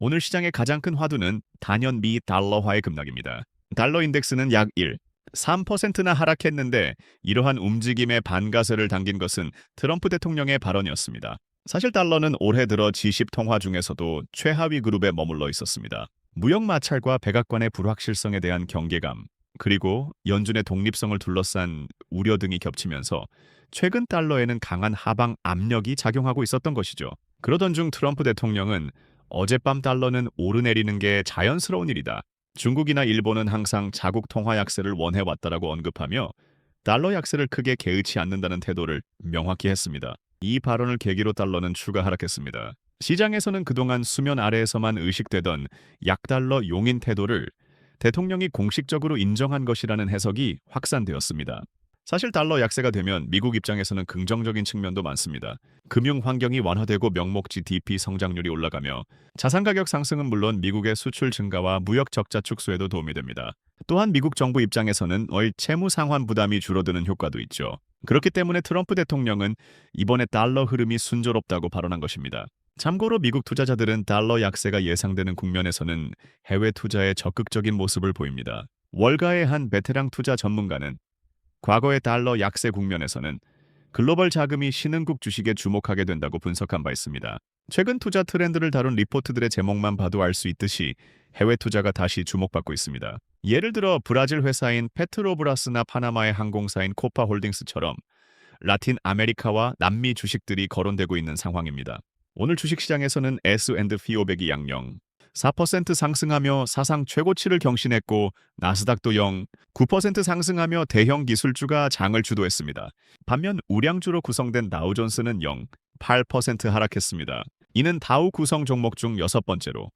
오늘 시장의 가장 큰 화두는 단연 미 달러화의 급락입니다. 달러 인덱스는 약 1, 3%나 하락했는데 이러한 움직임에 반가세를 당긴 것은 트럼프 대통령의 발언이었습니다. 사실 달러는 올해 들어 G10 통화 중에서도 최하위 그룹에 머물러 있었습니다. 무역 마찰과 백악관의 불확실성에 대한 경계감, 그리고 연준의 독립성을 둘러싼 우려 등이 겹치면서 최근 달러에는 강한 하방 압력이 작용하고 있었던 것이죠. 그러던 중 트럼프 대통령은 어젯밤 달러는 오르내리는 게 자연스러운 일이다. 중국이나 일본은 항상 자국 통화 약세를 원해왔다라고 언급하며 달러 약세를 크게 개의치 않는다는 태도를 명확히 했습니다. 이 발언을 계기로 달러는 추가 하락했습니다. 시장에서는 그동안 수면 아래에서만 의식되던 약달러 용인 태도를 대통령이 공식적으로 인정한 것이라는 해석이 확산되었습니다. 사실 달러 약세가 되면 미국 입장에서는 긍정적인 측면도 많습니다. 금융 환경이 완화되고 명목 GDP 성장률이 올라가며 자산 가격 상승은 물론 미국의 수출 증가와 무역 적자 축소에도 도움이 됩니다. 또한 미국 정부 입장에서는 월 채무 상환 부담이 줄어드는 효과도 있죠. 그렇기 때문에 트럼프 대통령은 이번에 달러 흐름이 순조롭다고 발언한 것입니다. 참고로 미국 투자자들은 달러 약세가 예상되는 국면에서는 해외 투자에 적극적인 모습을 보입니다. 월가의 한 베테랑 투자 전문가는 과거의 달러 약세 국면에서는 글로벌 자금이 신흥국 주식에 주목하게 된다고 분석한 바 있습니다. 최근 투자 트렌드를 다룬 리포트들의 제목만 봐도 알 수 있듯이 해외 투자가 다시 주목받고 있습니다. 예를 들어 브라질 회사인 페트로브라스나 파나마의 항공사인 코파홀딩스처럼 라틴 아메리카와 남미 주식들이 거론되고 있는 상황입니다. 오늘 주식시장에서는 S&P 500이 양령, 4% 상승하며 사상 최고치를 경신했고 나스닥도 0, 9% 상승하며 대형 기술주가 장을 주도했습니다. 반면 우량주로 구성된 다우존스는 0, 8% 하락했습니다. 이는 다우 구성 종목 중 여섯 번째로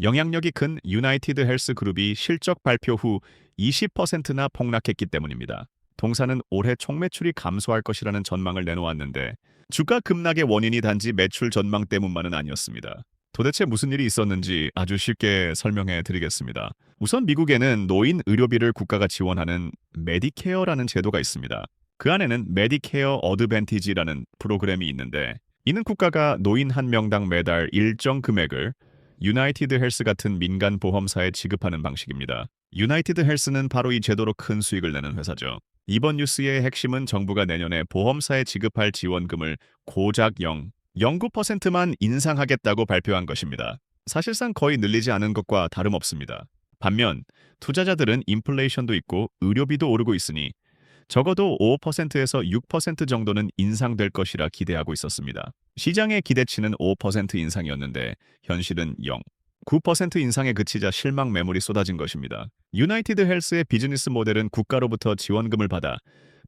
영향력이 큰 유나이티드 헬스 그룹이 실적 발표 후 20%나 폭락했기 때문입니다. 동사는 올해 총매출이 감소할 것이라는 전망을 내놓았는데 주가 급락의 원인이 단지 매출 전망 때문만은 아니었습니다. 도대체 무슨 일이 있었는지 아주 쉽게 설명해 드리겠습니다. 우선 미국에는 노인 의료비를 국가가 지원하는 메디케어라는 제도가 있습니다. 그 안에는 메디케어 어드밴티지라는 프로그램이 있는데 이는 국가가 노인 한 명당 매달 일정 금액을 유나이티드 헬스 같은 민간 보험사에 지급하는 방식입니다. 유나이티드 헬스는 바로 이 제도로 큰 수익을 내는 회사죠. 이번 뉴스의 핵심은 정부가 내년에 보험사에 지급할 지원금을 고작 0, 0.9%만 인상하겠다고 발표한 것입니다. 사실상 거의 늘리지 않은 것과 다름없습니다. 반면 투자자들은 인플레이션도 있고 의료비도 오르고 있으니 적어도 5%에서 6% 정도는 인상될 것이라 기대하고 있었습니다. 시장의 기대치는 5% 인상이었는데 현실은 0. 9% 인상에 그치자 실망 매물이 쏟아진 것입니다. 유나이티드 헬스의 비즈니스 모델은 국가로부터 지원금을 받아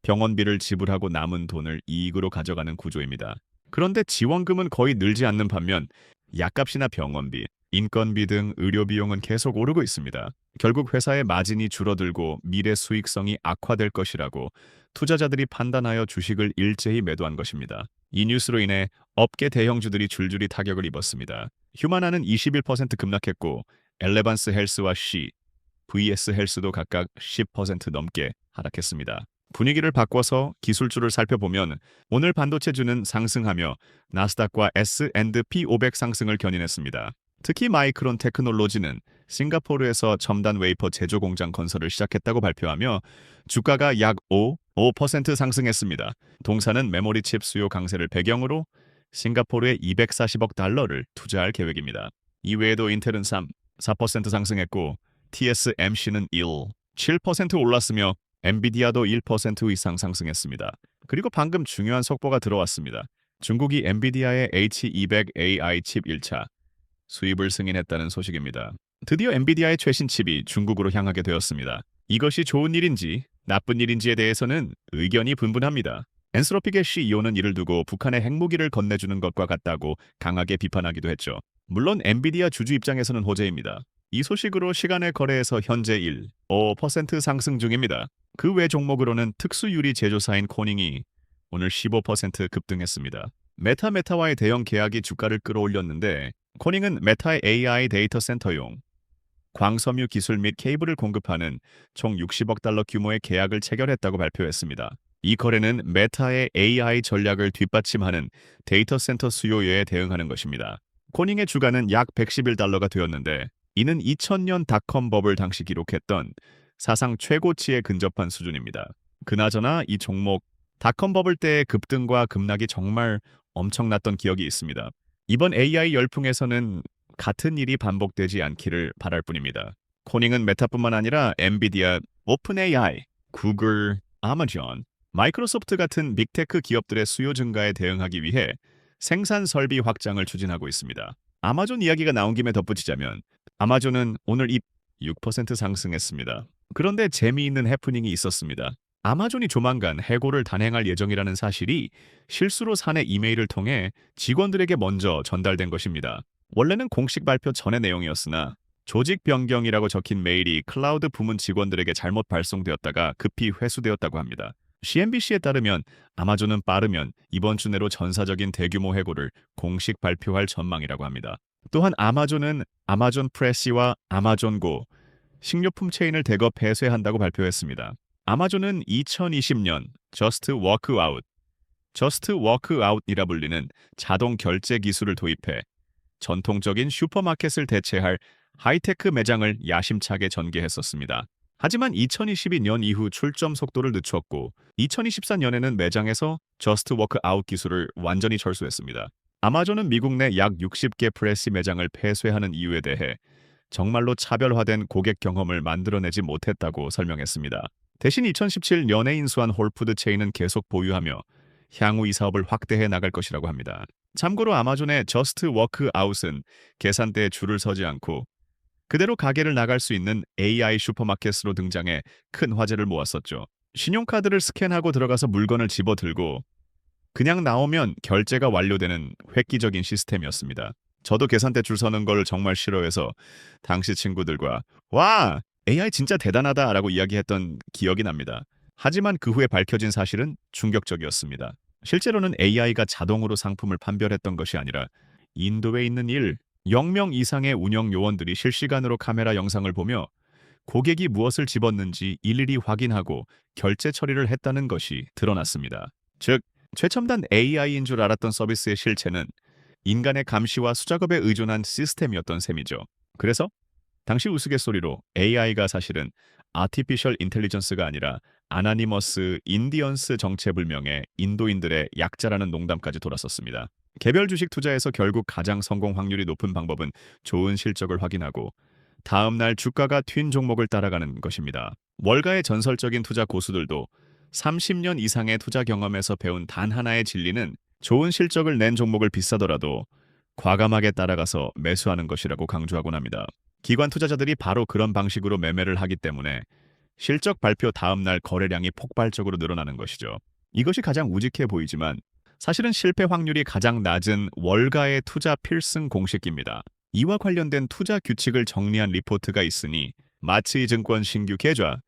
병원비를 지불하고 남은 돈을 이익으로 가져가는 구조입니다. 그런데 지원금은 거의 늘지 않는 반면 약값이나 병원비, 인건비 등 의료 비용은 계속 오르고 있습니다. 결국 회사의 마진이 줄어들고 미래 수익성이 악화될 것이라고 투자자들이 판단하여 주식을 일제히 매도한 것입니다. 이 뉴스로 인해 업계 대형주들이 줄줄이 타격을 입었습니다. 휴마나는 21% 급락했고 엘레반스 헬스와 C, VS 헬스도 각각 10% 넘게 하락했습니다. 분위기를 바꿔서 기술주를 살펴보면 오늘 반도체주는 상승하며 나스닥과 S&P 500 상승을 견인했습니다. 특히 마이크론 테크놀로지는 싱가포르에서 첨단 웨이퍼 제조 공장 건설을 시작했다고 발표하며 주가가 약 5, 5% 상승했습니다. 동사는 메모리 칩 수요 강세를 배경으로 싱가포르에 240억 달러를 투자할 계획입니다. 이외에도 인텔은 3, 4% 상승했고 TSMC는 1, 7% 올랐으며 엔비디아도 1% 이상 상승했습니다. 그리고 방금 중요한 속보가 들어왔습니다. 중국이 엔비디아의 H200AI 칩 1차 수입을 승인했다는 소식입니다. 드디어 엔비디아의 최신 칩이 중국으로 향하게 되었습니다. 이것이 좋은 일인지 나쁜 일인지에 대해서는 의견이 분분합니다. 엔스로픽의 CEO는 이를 두고 북한의 핵무기를 건네주는 것과 같다고 강하게 비판하기도 했죠. 물론 엔비디아 주주 입장에서는 호재입니다. 이 소식으로 시간의 거래에서 현재 1, 5% 상승 중입니다. 그 외 종목으로는 특수유리 제조사인 코닝이 오늘 15% 급등했습니다. 메타 메타와의 대형 계약이 주가를 끌어올렸는데 코닝은 메타의 AI 데이터 센터용 광섬유 기술 및 케이블을 공급하는 총 60억 달러 규모의 계약을 체결했다고 발표했습니다. 이 거래는 메타의 AI 전략을 뒷받침하는 데이터 센터 수요에 대응하는 것입니다. 코닝의 주가는 약 111달러가 되었는데 이는 2000년 닷컴 버블 당시 기록했던 사상 최고치에 근접한 수준입니다. 그나저나 이 종목 닷컴 버블 때의 급등과 급락이 정말 엄청났던 기억이 있습니다. 이번 AI 열풍에서는 같은 일이 반복되지 않기를 바랄 뿐입니다. 코닝은 메타뿐만 아니라 엔비디아, 오픈AI, 구글, 아마존, 마이크로소프트 같은 빅테크 기업들의 수요 증가에 대응하기 위해 생산 설비 확장을 추진하고 있습니다. 아마존 이야기가 나온 김에 덧붙이자면 아마존은 오늘 입 6% 상승했습니다. 그런데 재미있는 해프닝이 있었습니다. 아마존이 조만간 해고를 단행할 예정이라는 사실이 실수로 사내 이메일을 통해 직원들에게 먼저 전달된 것입니다. 원래는 공식 발표 전의 내용이었으나 조직 변경이라고 적힌 메일이 클라우드 부문 직원들에게 잘못 발송되었다가 급히 회수되었다고 합니다. CNBC에 따르면 아마존은 빠르면 이번 주 내로 전사적인 대규모 해고를 공식 발표할 전망이라고 합니다. 또한 아마존은 아마존 프레시와 아마존고 식료품 체인을 대거 폐쇄한다고 발표했습니다. 아마존은 2020년 Just Walk Out, Just Walk Out이라 불리는 자동 결제 기술을 도입해 전통적인 슈퍼마켓을 대체할 하이테크 매장을 야심차게 전개했었습니다. 하지만 2022년 이후 출점 속도를 늦췄고 2024년에는 매장에서 저스트 워크 아웃 기술을 완전히 철수했습니다. 아마존은 미국 내 약 60개 프레시 매장을 폐쇄하는 이유에 대해 정말로 차별화된 고객 경험을 만들어내지 못했다고 설명했습니다. 대신 2017 연예인 수한 홀푸드 체인은 계속 보유하며 향후 이 사업을 확대해 나갈 것이라고 합니다. 참고로 아마존의 저스트 워크 아웃은 계산대에 줄을 서지 않고 그대로 가게를 나갈 수 있는 AI 슈퍼마켓으로 등장해 큰 화제를 모았었죠. 신용카드를 스캔하고 들어가서 물건을 집어들고 그냥 나오면 결제가 완료되는 획기적인 시스템이었습니다. 저도 계산대 줄 서는 걸 정말 싫어해서 당시 친구들과 와 AI 진짜 대단하다 라고 이야기했던 기억이 납니다. 하지만 그 후에 밝혀진 사실은 충격적이었습니다. 실제로는 AI가 자동으로 상품을 판별했던 것이 아니라 인도에 있는 일, 0명 이상의 운영 요원들이 실시간으로 카메라 영상을 보며 고객이 무엇을 집었는지 일일이 확인하고 결제 처리를 했다는 것이 드러났습니다. 즉, 최첨단 AI인 줄 알았던 서비스의 실체는 인간의 감시와 수작업에 의존한 시스템이었던 셈이죠. 그래서 당시 우스갯소리로 AI가 사실은 아티피셜 인텔리전스가 아니라 아나니머스 인디언스 정체불명의 인도인들의 약자라는 농담까지 돌았었습니다. 개별 주식 투자에서 결국 가장 성공 확률이 높은 방법은 좋은 실적을 확인하고 다음 날 주가가 튄 종목을 따라가는 것입니다. 월가의 전설적인 투자 고수들도 30년 이상의 투자 경험에서 배운 단 하나의 진리는 좋은 실적을 낸 종목을 비싸더라도 과감하게 따라가서 매수하는 것이라고 강조하곤 합니다. 기관 투자자들이 바로 그런 방식으로 매매를 하기 때문에 실적 발표 다음 날 거래량이 폭발적으로 늘어나는 것이죠. 이것이 가장 우직해 보이지만 사실은 실패 확률이 가장 낮은 월가의 투자 필승 공식입니다. 이와 관련된 투자 규칙을 정리한 리포트가 있으니 마츠이 증권 신규 계좌,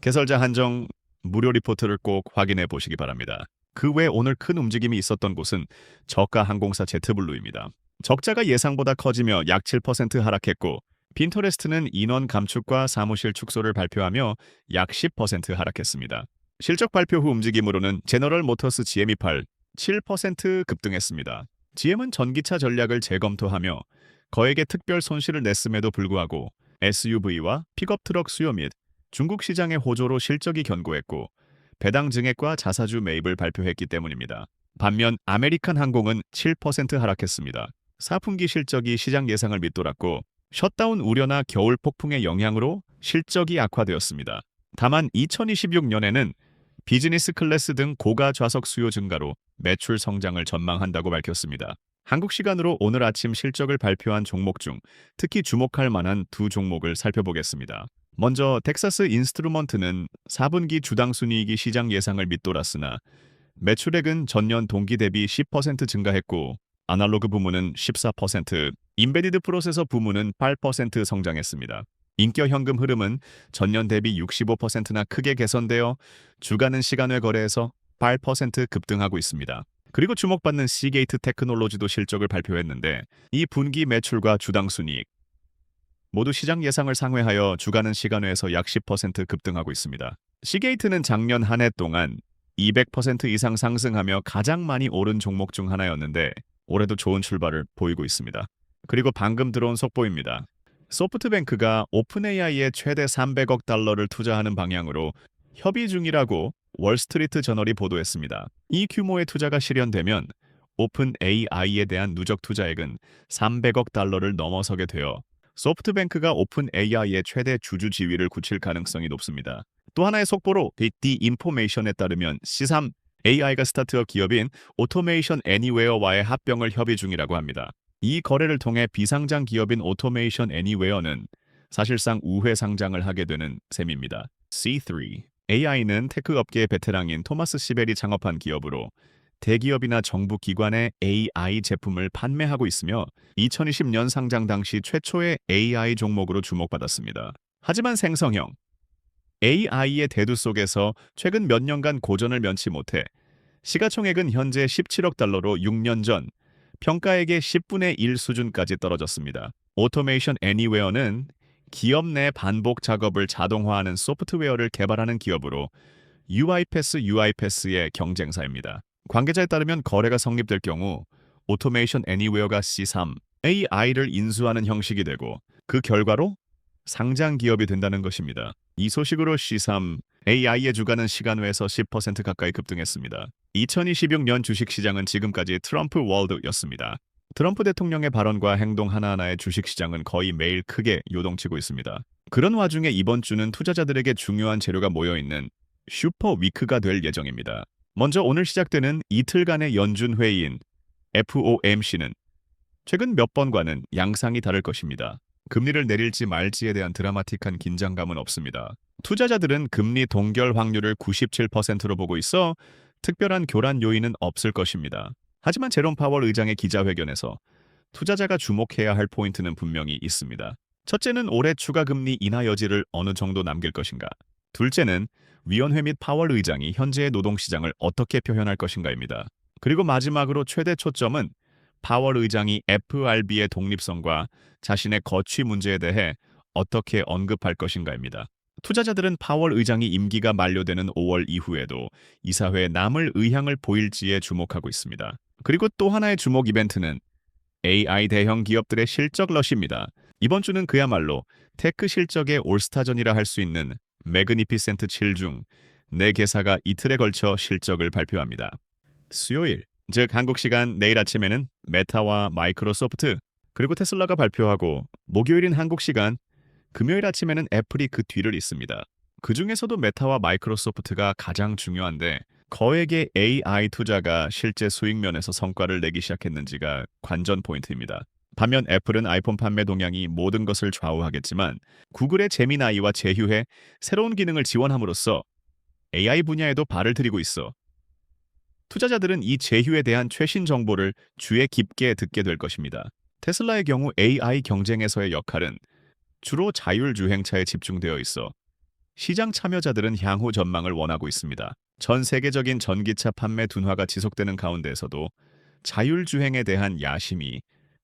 개설자 한정 무료 리포트를 꼭 확인해 보시기 바랍니다. 그 외 오늘 큰 움직임이 있었던 곳은 저가 항공사 제트블루입니다. 적자가 예상보다 커지며 약 7% 하락했고 핀터레스트는 인원 감축과 사무실 축소를 발표하며 약 10% 하락했습니다. 실적 발표 후 움직임으로는 제너럴 모터스 GM28 7% 급등했습니다. GM은 전기차 전략을 재검토하며 거액의 특별 손실을 냈음에도 불구하고 SUV와 픽업 트럭 수요 및 중국 시장의 호조로 실적이 견고했고 배당 증액과 자사주 매입을 발표했기 때문입니다. 반면 아메리칸 항공은 7% 하락했습니다. 4분기 실적이 시장 예상을 밑돌았고 셧다운 우려나 겨울 폭풍의 영향으로 실적이 악화되었습니다. 다만 2026년에는 비즈니스 클래스 등 고가 좌석 수요 증가로 매출 성장을 전망한다고 밝혔습니다. 한국 시간으로 오늘 아침 실적을 발표한 종목 중 특히 주목할 만한 두 종목을 살펴보겠습니다. 먼저 텍사스 인스트루먼트는 4분기 주당 순이익이 시장 예상을 밑돌았으나 매출액은 전년 동기 대비 10% 증가했고 아날로그 부문은 14%, 인베디드 프로세서 부문은 8% 성장했습니다. 인격 현금 흐름은 전년 대비 65%나 크게 개선되어 주가는 시간외 거래에서 8% 급등하고 있습니다. 그리고 주목받는 시게이트 테크놀로지도 실적을 발표했는데 이 분기 매출과 주당 순이익 모두 시장 예상을 상회하여 주가는 시간외에서 약 10% 급등하고 있습니다. 시게이트는 작년 한 해 동안 200% 이상 상승하며 가장 많이 오른 종목 중 하나였는데 올해도 좋은 출발을 보이고 있습니다. 그리고 방금 들어온 속보입니다. 소프트뱅크가 오픈AI에 최대 300억 달러를 투자하는 방향으로 협의 중이라고 월스트리트 저널이 보도했습니다. 이 규모의 투자가 실현되면 오픈AI에 대한 누적 투자액은 300억 달러를 넘어서게 되어 소프트뱅크가 오픈AI의 최대 주주 지위를 굳힐 가능성이 높습니다. 또 하나의 속보로 빅디 인포메이션에 따르면 C3 AI가 스타트업 기업인 오토메이션 애니웨어와의 합병을 협의 중이라고 합니다. 이 거래를 통해 비상장 기업인 오토메이션 애니웨어는 사실상 우회 상장을 하게 되는 셈입니다. C3 AI는 테크 업계의 베테랑인 토마스 시벨이 창업한 기업으로 대기업이나 정부 기관의 AI 제품을 판매하고 있으며 2020년 상장 당시 최초의 AI 종목으로 주목받았습니다. 하지만 생성형 AI의 대두 속에서 최근 몇 년간 고전을 면치 못해 시가총액은 현재 17억 달러로 6년 전 평가액의 10분의 1 수준까지 떨어졌습니다. 오토메이션 애니웨어는 기업 내 반복 작업을 자동화하는 소프트웨어를 개발하는 기업으로 UiPath UiPath의 경쟁사입니다. 관계자에 따르면 거래가 성립될 경우 오토메이션 애니웨어가 C3 AI를 인수하는 형식이 되고 그 결과로 상장 기업이 된다는 것입니다. 이 소식으로 C3 AI의 주가는 시간 외에서 10% 가까이 급등했습니다. 2026년 주식시장은 지금까지 트럼프 월드였습니다. 트럼프 대통령의 발언과 행동 하나하나의 주식시장은 거의 매일 크게 요동치고 있습니다. 그런 와중에 이번 주는 투자자들에게 중요한 재료가 모여있는 슈퍼 위크가 될 예정입니다. 먼저 오늘 시작되는 이틀간의 연준 회의인 FOMC는 최근 몇 번과는 양상이 다를 것입니다. 금리를 내릴지 말지에 대한 드라마틱한 긴장감은 없습니다. 투자자들은 금리 동결 확률을 97%로 보고 있어 특별한 교란 요인은 없을 것입니다. 하지만 제롬 파월 의장의 기자회견에서 투자자가 주목해야 할 포인트는 분명히 있습니다. 첫째는 올해 추가 금리 인하 여지를 어느 정도 남길 것인가. 둘째는 위원회 및 파월 의장이 현재의 노동시장을 어떻게 표현할 것인가입니다. 그리고 마지막으로 최대 초점은 파월 의장이 FRB의 독립성과 자신의 거취 문제에 대해 어떻게 언급할 것인가입니다. 투자자들은 파월 의장이 임기가 만료되는 5월 이후에도 이사회에 남을 의향을 보일지에 주목하고 있습니다. 그리고 또 하나의 주목 이벤트는 AI 대형 기업들의 실적 러시입니다. 이번 주는 그야말로 테크 실적의 올스타전이라 할 수 있는 매그니피센트 7중 4개사가 이틀에 걸쳐 실적을 발표합니다. 수요일, 즉 한국 시간 내일 아침에는 메타와 마이크로소프트 그리고 테슬라가 발표하고 목요일인 한국 시간 금요일 아침에는 애플이 그 뒤를 잇습니다. 그 중에서도 메타와 마이크로소프트가 가장 중요한데 거액의 AI 투자가 실제 수익 면에서 성과를 내기 시작했는지가 관전 포인트입니다. 반면 애플은 아이폰 판매 동향이 모든 것을 좌우하겠지만 구글의 제미나이와 제휴해 새로운 기능을 지원함으로써 AI 분야에도 발을 들이고 있어 투자자들은 이 제휴에 대한 최신 정보를 주에 깊게 듣게 될 것입니다. 테슬라의 경우 AI 경쟁에서의 역할은 주로 자율주행차에 집중되어 있어 시장 참여자들은 향후 전망을 원하고 있습니다. 전 세계적인 전기차 판매 둔화가 지속되는 가운데에서도 자율주행에 대한 야심이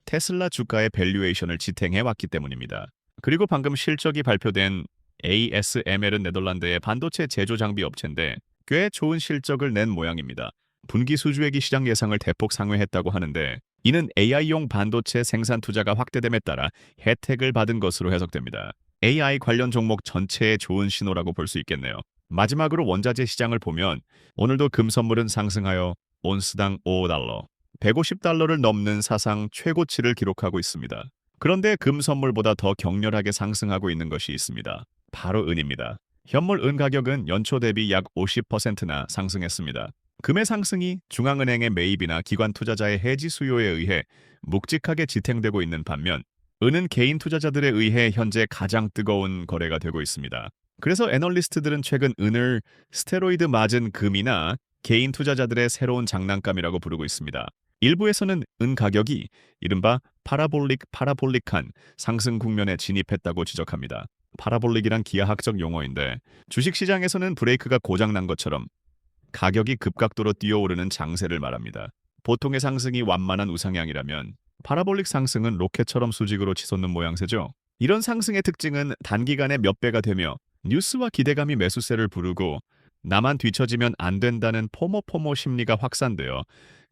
테슬라 주가의 밸류에이션을 지탱해 왔기 때문입니다. 그리고 방금 실적이 발표된 ASML은 네덜란드의 반도체 제조 장비 업체인데 꽤 좋은 실적을 낸 모양입니다. 분기 수주액이 시장 예상을 대폭 상회했다고 하는데 이는 AI용 반도체 생산 투자가 확대됨에 따라 혜택을 받은 것으로 해석됩니다. AI 관련 종목 전체의 좋은 신호라고 볼 수 있겠네요. 마지막으로 원자재 시장을 보면 오늘도 금 선물은 상승하여 온스당 5달러, 150달러를 넘는 사상 최고치를 기록하고 있습니다. 그런데 금 선물보다 더 격렬하게 상승하고 있는 것이 있습니다. 바로 은입니다. 현물 은 가격은 연초 대비 약 50%나 상승했습니다. 금의 상승이 중앙은행의 매입이나 기관 투자자의 해지 수요에 의해 묵직하게 지탱되고 있는 반면 은은 개인 투자자들에 의해 현재 가장 뜨거운 거래가 되고 있습니다. 그래서 애널리스트들은 최근 은을 스테로이드 맞은 금이나 개인 투자자들의 새로운 장난감이라고 부르고 있습니다. 일부에서는 은 가격이 이른바 파라볼릭 파라볼릭한 상승 국면에 진입했다고 지적합니다. 파라볼릭이란 기하학적 용어인데 주식시장에서는 브레이크가 고장난 것처럼 가격이 급각도로 뛰어오르는 장세를 말합니다. 보통의 상승이 완만한 우상향이라면 파라볼릭 상승은 로켓처럼 수직으로 치솟는 모양새죠. 이런 상승의 특징은 단기간에 몇 배가 되며 뉴스와 기대감이 매수세를 부르고 나만 뒤처지면 안 된다는 포모포모 심리가 확산되어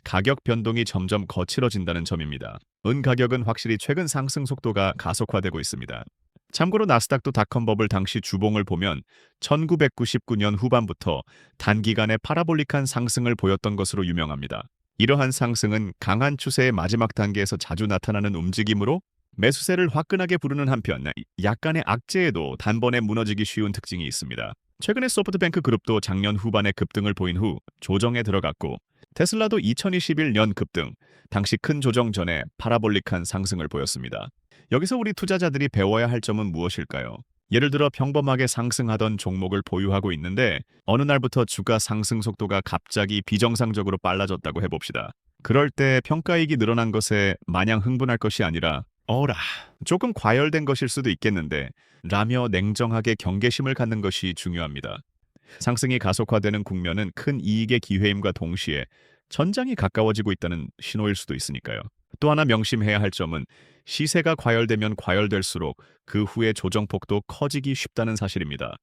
가격 변동이 점점 거칠어진다는 점입니다. 은 가격은 확실히 최근 상승 속도가 가속화되고 있습니다. 참고로 나스닥도 닷컴 버블 당시 주봉을 보면 1999년 후반부터 단기간에 파라볼릭한 상승을 보였던 것으로 유명합니다. 이러한 상승은 강한 추세의 마지막 단계에서 자주 나타나는 움직임으로 매수세를 화끈하게 부르는 한편 약간의 악재에도 단번에 무너지기 쉬운 특징이 있습니다. 최근에 소프트뱅크 그룹도 작년 후반에 급등을 보인 후 조정에 들어갔고 테슬라도 2021년 급등, 당시 큰 조정 전에 파라볼릭한 상승을 보였습니다. 여기서 우리 투자자들이 배워야 할 점은 무엇일까요? 예를 들어 평범하게 상승하던 종목을 보유하고 있는데 어느 날부터 주가 상승 속도가 갑자기 비정상적으로 빨라졌다고 해봅시다. 그럴 때 평가이익이 늘어난 것에 마냥 흥분할 것이 아니라 어라 조금 과열된 것일 수도 있겠는데 라며 냉정하게 경계심을 갖는 것이 중요합니다. 상승이 가속화되는 국면은 큰 이익의 기회임과 동시에 전장이 가까워지고 있다는 신호일 수도 있으니까요. 또 하나 명심해야 할 점은 시세가 과열되면 과열될수록 그 후에 조정폭도 커지기 쉽다는 사실입니다.